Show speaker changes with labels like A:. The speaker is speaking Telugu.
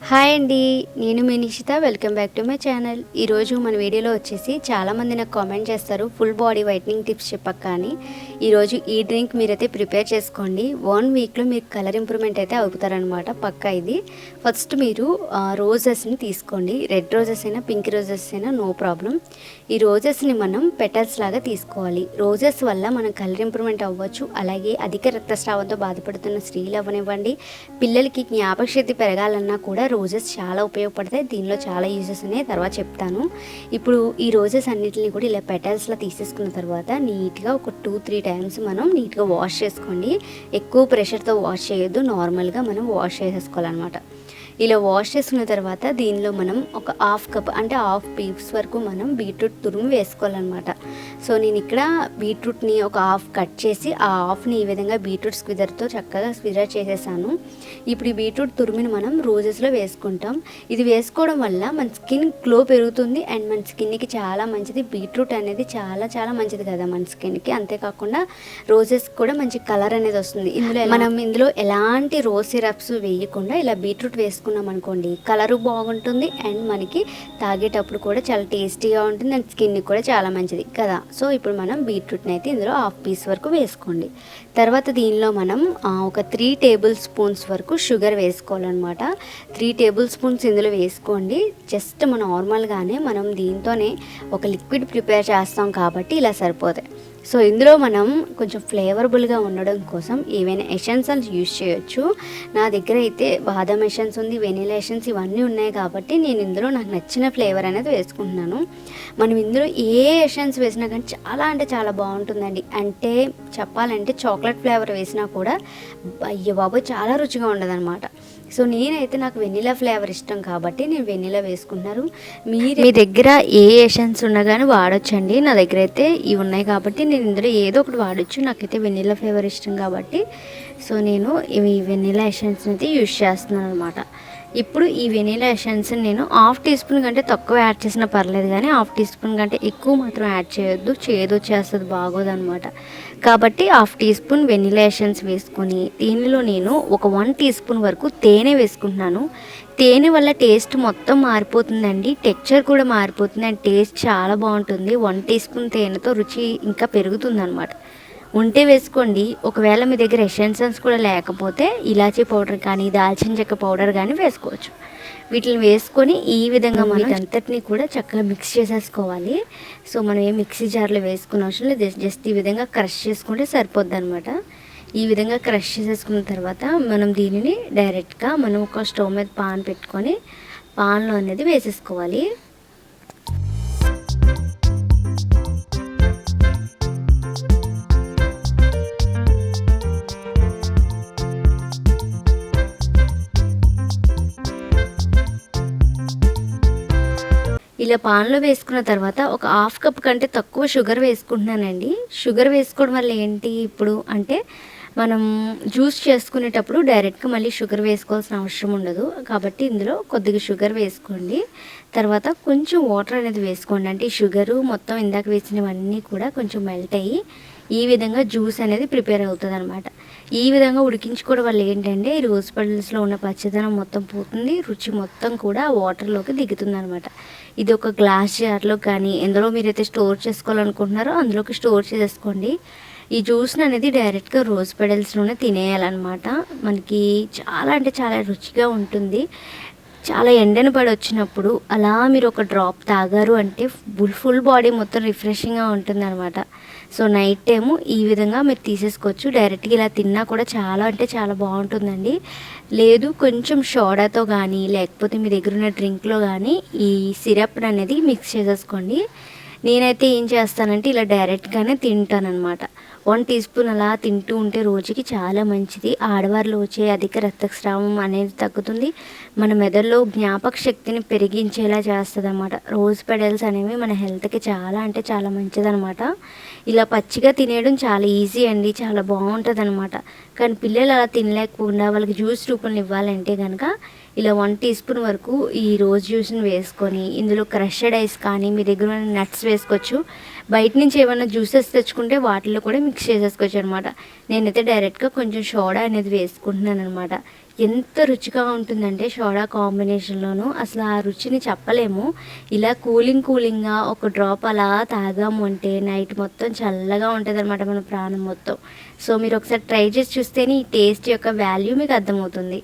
A: హాయ్ అండి నేను మీ Nishitha welcome back to my channel. ఈరోజు మన వీడియోలో వచ్చేసి చాలామంది నాకు కామెంట్ చేస్తారు ఫుల్ బాడీ వైట్నింగ్ టిప్స్ చెప్పక్క అని ఈరోజు ఈ డ్రింక్ మీరైతే ప్రిపేర్ చేసుకోండి. వన్ వీక్లో మీరు కలర్ ఇంప్రూవ్మెంట్ అయితే అవుతారనమాట పక్కా ఇది. ఫస్ట్ మీరు రోజెస్ని తీసుకోండి. రెడ్ రోజెస్ అయినా పింక్ రోజెస్ అయినా నో ప్రాబ్లం. ఈ రోజెస్ని మనం పెటల్స్ లాగా తీసుకోవాలి. రోజెస్ వల్ల మనం కలర్ ఇంప్రూవ్మెంట్ అవ్వచ్చు. అలాగే అధిక రక్తస్రావంతో బాధపడుతున్న స్త్రీలు అవ్వనివ్వండి. పిల్లలకి జ్ఞాపక శక్తి పెరగాలన్నా కూడా రోజెస్ చాలా ఉపయోగపడతాయి. దీనిలో చాలా యూజెస్ ఉన్నాయి. తర్వాత చెప్తాను. ఇప్పుడు ఈ రోజెస్ అన్నిటిని కూడా ఇలా పెటల్స్లో తీసేసుకున్న తర్వాత నీట్గా ఒక టూ త్రీ టైమ్స్ మనం నీట్గా వాష్ చేసుకోండి. ఎక్కువ ప్రెషర్తో వాష్ చేయొద్దు. నార్మల్గా మనం వాష్ చేసేసుకోవాలన్నమాట. ఇలా వాష్ చేసుకున్న తర్వాత దీనిలో మనం ఒక హాఫ్ కప్ అంటే హాఫ్ పీప్స్ వరకు మనం బీట్రూట్ తురుము వేసుకోవాలన్నమాట. సో నేను ఇక్కడ బీట్రూట్ని ఒక హాఫ్ కట్ చేసి ఆ హాఫ్ని ఈ విధంగా బీట్రూట్ స్క్విజర్తో చక్కగా స్క్విజర్ చేసేసాను. ఇప్పుడు ఈ బీట్రూట్ తురుమిని మనం రోజెస్లో వేసుకుంటాం. ఇది వేసుకోవడం వల్ల మన స్కిన్ గ్లో పెరుగుతుంది. అండ్ మన స్కిన్కి చాలా మంచిది. బీట్రూట్ అనేది చాలా చాలా మంచిది కదా మన స్కిన్కి. అంతేకాకుండా రోజెస్ కూడా మంచి కలర్ అనేది వస్తుంది. ఇందులో మనం ఇందులో ఎలాంటి రోజ్ సిరప్స్ వేయకుండా ఇలా బీట్రూట్ వేసుకున్నాం అనుకోండి కలరు బాగుంటుంది అండ్ మనకి తాగేటప్పుడు కూడా చాలా టేస్టీగా ఉంటుంది అండ్ స్కిన్కి కూడా చాలా మంచిది కదా. సో ఇప్పుడు మనం బీట్రూట్ని అయితే ఇందులో హాఫ్ పీస్ వరకు వేసుకోండి. తర్వాత దీనిలో మనం ఒక త్రీ టేబుల్ స్పూన్స్ వరకు షుగర్ వేసుకోవాలన్నమాట. త్రీ టేబుల్ స్పూన్స్ ఇందులో వేసుకోండి. జస్ట్ మన నార్మల్గానే మనం దీంతోనే ఒక లిక్విడ్ ప్రిపేర్ చేస్తాం కాబట్టి ఇలా సరిపోతాయి. సో ఇందులో మనం కొంచెం ఫ్లేవరబుల్గా ఉండడం కోసం ఏవైనా ఎసెన్షియల్స్ యూజ్ చేయొచ్చు. నా దగ్గర అయితే బాదం ఎషన్స్ ఉంది వెనీలా ఎషన్స్ ఇవన్నీ ఉన్నాయి కాబట్టి నేను ఇందులో నాకు నచ్చిన ఫ్లేవర్ అనేది వేసుకుంటున్నాను. మనం ఇందులో ఏ ఎషన్స్ వేసినా కానీ చాలా అంటే చాలా బాగుంటుందండి. అంటే చెప్పాలంటే చాక్లెట్ ఫ్లేవర్ వేసినా కూడా అయ్యో బాబోయ్ చాలా రుచిగా ఉండదన్నమాట. సో నేనైతే నాకు వెనిలా ఫ్లేవర్ ఇష్టం కాబట్టి నేను వెనిలా వేసుకున్నారు మీరు మీ దగ్గర ఏ ఏషన్స్ ఉన్నా కానీ వాడొచ్చండి. నా దగ్గర అయితే ఇవి ఉన్నాయి కాబట్టి నేను ఇందులో ఏదో ఒకటి వాడొచ్చు. నాకైతే వెనిలా ఫ్లేవర్ ఇష్టం కాబట్టి సో నేను ఇవి వెనిలా ఎసెన్స్ అయితే యూజ్ చేస్తున్నాను అనమాట ఇప్పుడు ఈ వెనీలా ఎసెన్స్ నేను హాఫ్ టీ స్పూన్ కంటే తక్కువ యాడ్ చేసినా పర్లేదు కానీ హాఫ్ టీ స్పూన్ కంటే ఎక్కువ మాత్రం యాడ్ చేయొద్దు. చేదు వచ్చేస్తుంది బాగోదు అనమాట కాబట్టి half teaspoon vanilla essence వేసుకొని దీనిలో నేను ఒక వన్ టీ స్పూన్ వరకు తేనె వేసుకుంటున్నాను. తేనె వల్ల టేస్ట్ మొత్తం మారిపోతుందండి. టెక్చర్ కూడా మారిపోతుంది అండ్ టేస్ట్ చాలా బాగుంటుంది. వన్ టీ స్పూన్ తేనెతో రుచి ఇంకా పెరుగుతుంది అనమాట ఉంటే వేసుకోండి. ఒకవేళ మీ దగ్గర ఎసెన్సెన్స్ కూడా లేకపోతే ఇలాచీ పౌడర్ కానీ దాల్చిన చెక్క పౌడర్ కానీ వేసుకోవచ్చు. వీటిని వేసుకొని ఈ విధంగా మనం అంతటిని కూడా చక్కగా మిక్స్ చేసేసుకోవాలి. సో మనం ఏ మిక్సీ జార్లో వేసుకున్న అవసరం లేదు. జస్ట్- జస్ట్ ఈ విధంగా క్రష్ చేసుకుంటే సరిపోద్ది అనమాట ఈ విధంగా క్రష్ చేసేసుకున్న తర్వాత మనం దీనిని డైరెక్ట్గా మనం ఒక స్టవ్ మీద పాన్ పెట్టుకొని పాన్లో అనేది వేసేసుకోవాలి. ఇలా పాన్లో వేసుకున్న తర్వాత ఒక హాఫ్ కప్ కంటే తక్కువ షుగర్ వేసుకుంటున్నానండి. షుగర్ వేసుకోవడం వల్ల ఏంటి ఇప్పుడు అంటే మనం జ్యూస్ చేసుకునేటప్పుడు డైరెక్ట్గా మళ్ళీ షుగర్ వేసుకోవాల్సిన అవసరం ఉండదు. కాబట్టి ఇందులో కొద్దిగా షుగర్ వేసుకోండి. తర్వాత కొంచెం వాటర్ అనేది వేసుకోండి. అంటే ఈ షుగరు మొత్తం ఇందాక వేసినవన్నీ కూడా కొంచెం మెల్ట్ అయ్యి ఈ విధంగా జ్యూస్ అనేది ప్రిపేర్ అవుతుంది అనమాట ఈ విధంగా ఉడికించుకోవడం వల్ల ఏంటంటే ఈ రోజ్ పెడల్స్లో ఉన్న పచ్చదనం మొత్తం పోతుంది రుచి మొత్తం కూడా వాటర్లోకి దిగుతుంది అనమాట ఇది ఒక గ్లాస్ జార్లో కానీ ఎందులో మీరైతే స్టోర్ చేసుకోవాలనుకుంటున్నారో అందులోకి స్టోర్ చేసేసుకోండి. ఈ జ్యూస్ని అనేది డైరెక్ట్గా రోజ్ పెడల్స్లోనే తినేయాలన్నమాట. మనకి చాలా అంటే చాలా రుచిగా ఉంటుంది. చాలా ఎండను పడి వచ్చినప్పుడు అలా మీరు ఒక డ్రాప్ తాగారు అంటే ఫుల్ ఫుల్ బాడీ మొత్తం రిఫ్రెషింగ్గా ఉంటుంది అనమాట సో నైట్ టైము ఈ విధంగా మీరు తీసేసుకోవచ్చు. డైరెక్ట్గా ఇలా తిన్నా కూడా చాలా అంటే చాలా బాగుంటుందండి. లేదు కొంచెం సోడాతో కానీ లేకపోతే మీ దగ్గర ఉన్న డ్రింక్లో కానీ ఈ సిరప్ అనేది మిక్స్ చేసేసుకోండి. నేనైతే ఏం చేస్తానంటే ఇలా డైరెక్ట్గానే తింటానమాట వన్ టీ స్పూన్ అలా తింటూ ఉంటే రోజుకి చాలా మంచిది. ఆడవారిలో వచ్చే అధిక రక్తస్రావం అనేది తగ్గుతుంది. మన మెదడులో జ్ఞాపక శక్తిని పెరిగించేలా చేస్తుంది అన్నమాట రోజ్ పెడల్స్ అనేవి మన హెల్త్కి చాలా అంటే చాలా మంచిదన్నమాట. ఇలా పచ్చిగా తినేయడం చాలా ఈజీ అండి. చాలా బాగుంటుంది అనమాట కానీ పిల్లలు అలా తినలేకపోకుండా వాళ్ళకి జ్యూస్ రూపంలో ఇవ్వాలంటే కనుక ఇలా వన్ టీ స్పూన్ వరకు ఈ రోజ్ జ్యూస్ని వేసుకొని ఇందులో క్రషడ్ ఐస్ కానీ మీ దగ్గర ఉన్న నట్స్ వేసుకోవచ్చు. బయట నుంచి ఏమైనా జ్యూసెస్ తెచ్చుకుంటే వాటిలో కూడా మిక్స్ చేసేసుకోవచ్చు అనమాట నేనైతే డైరెక్ట్గా కొంచెం సోడా అనేది వేసుకుంటున్నాను అనమాట ఎంత రుచిగా ఉంటుందంటే సోడా కాంబినేషన్లోనూ. అసలు ఆ రుచిని చెప్పలేము. ఇలా కూలింగ్ కూలింగ్గా ఒక డ్రాప్ అలా తాగాము అంటే నైట్ మొత్తం చల్లగా ఉంటుంది అనమాట మన ప్రాణం మొత్తం. సో మీరు ఒకసారి ట్రై చేసి చూస్తేనే ఈ టేస్ట్ యొక్క వాల్యూ మీకు అర్థమవుతుంది.